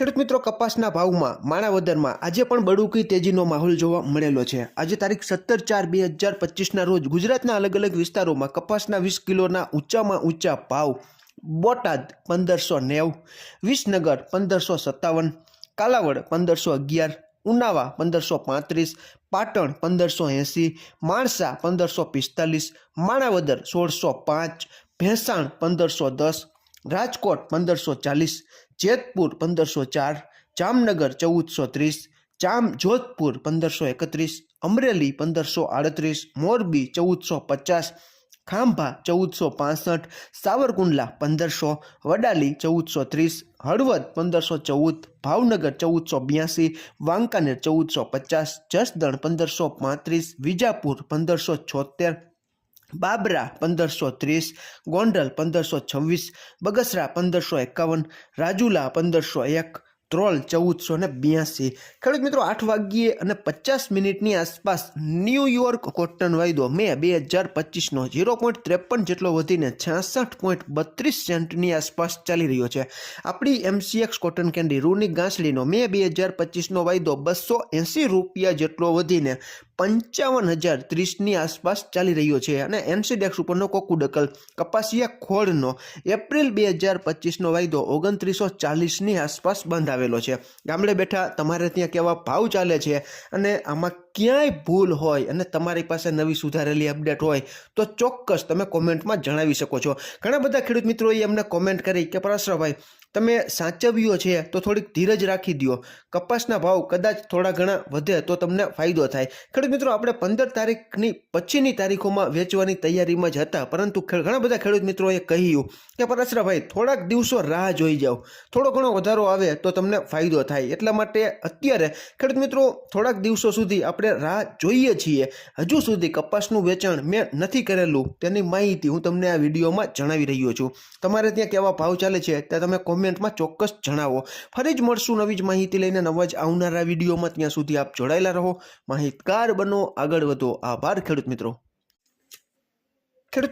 ખેડૂત મિત્રો, કપાસના ભાવમાં માણાવદરમાં આજે પણ બડુકી તેજીનો માહોલ જોવા મળેલો છે. આજે તારીખ સત્તર ચાર બે હજાર પચીસના રોજ ગુજરાતના અલગ અલગ વિસ્તારોમાં કપાસના વીસ કિલોના ઊંચામાં ઊંચા ભાવ, બોટાદ પંદરસો નેવું, વિસનગર પંદરસો સત્તાવન, કાલાવડ પંદરસો અગિયાર, ઉનાવા પંદરસો પાંત્રીસ, પાટણ પંદરસો એંસી, માણસા પંદરસો પિસ્તાલીસ, માણાવદર સોળસો પાંચ, ભેંસાણ પંદરસો દસ રાજકોટ પંદરસો ચાલીસ, જેતપુર પંદરસો ચાર, જામનગર ચૌદસો ત્રીસ, જામ જોધપુર પંદરસો એકત્રીસ, અમરેલી પંદરસો આડત્રીસ, મોરબી ચૌદસો પચાસ, ખાંભા ચૌદસો પાસઠ, સાવરકુંડલા પંદરસો, વડાલી ચૌદસો ત્રીસ, હળવદ પંદરસો ચૌદ, ભાવનગર ચૌદસો બ્યાસી, વાંકાનેર ચૌદસો પચાસ, જસદણ પંદરસો પાંત્રીસ, વિજાપુર પંદરસો છોતેર બાબરા પંદરસો ત્રીસ, ગોંડલ પંદરસો છવ્વીસ, બગસરા પંદરસો એકાવન, રાજુલા પંદરસો એક ત્રોલ ચૌદસો ને બ્યાસી. ખેડૂત મિત્રો, આઠ વાગ્યે અને પચાસ મિનિટની આસપાસ ન્યૂયોર્ક કોટન વાયદો મે બે હજાર પચીસનો ઝીરો પોઈન્ટ ત્રેપન જેટલો વધીને છાસઠ પોઈન્ટ બત્રીસ સેન્ટની આસપાસ ચાલી રહ્યો છે. આપણી એમસીએક્સ કોટન કેન્ડી રૂની ગાંસડીનો મે બે હજાર પચીસનો વાયદો બસો એંસી રૂપિયા જેટલો વધીને પંચાવન હજાર ત્રીસની આસપાસ ચાલી રહ્યો છે અને એનસીડેક્સ ઉપરનો કોકુડકલ કપાસિયા ખોળનો એપ્રિલ બે હજાર પચીસનો વાયદો ઓગણત્રીસો ચાલીસની આસપાસ બંધાવેલો છે. ગામડે બેઠા તમારે ત્યાં કેવા ભાવ ચાલે છે અને આમાં ક્યાંય ભૂલ હોય અને તમારી પાસે નવી સુધારેલી અપડેટ હોય તો ચોક્કસ તમે કોમેન્ટમાં જણાવી શકો છો. ઘણા બધા ખેડૂત મિત્રોએ અમને કોમેન્ટ કરી કે પરાશરભાઈ તમે સાચવ્યો છે તો થોડીક ધીરજ રાખી દો કપાસના ભાવ કદાચ થોડા ઘણા વધે તો તમને ફાયદો થાય. ખેડૂત મિત્રો, આપણે પંદર તારીખની પછીની તારીખોમાં વેચવાની તૈયારીમાં જ હતા, પરંતુ ઘણા બધા ખેડૂત મિત્રોએ કહ્યું કે પરસરાભાઈ થોડાક દિવસો રાહ જોઈ જાઓ. થોડો ઘણો વધારો આવે તો તમને ફાયદો થાય. એટલા માટે અત્યારે ખેડૂત મિત્રો, થોડાક દિવસો સુધી આપણે રાહ જોઈએ છીએ. હજુ સુધી કપાસનું વેચાણ મેં નથી કરેલું. તેની માહિતી હું તમને આ વિડીયોમાં જણાવી રહ્યો છું. તમારે ત્યાં કેવા ભાવ ચાલે છે તે તમે કોમેન્ટમાં ચોક્કસ જણાવો. ફરી જ મળશું નવી જ માહિતી લઈને નવા જ આવનારા વિડીયોમાં. ત્યાં સુધી આપ જોડાયેલા રહો. માહિતગાર બનો. આગળ વધો. આભાર ખેડૂત મિત્રો. ખેડૂત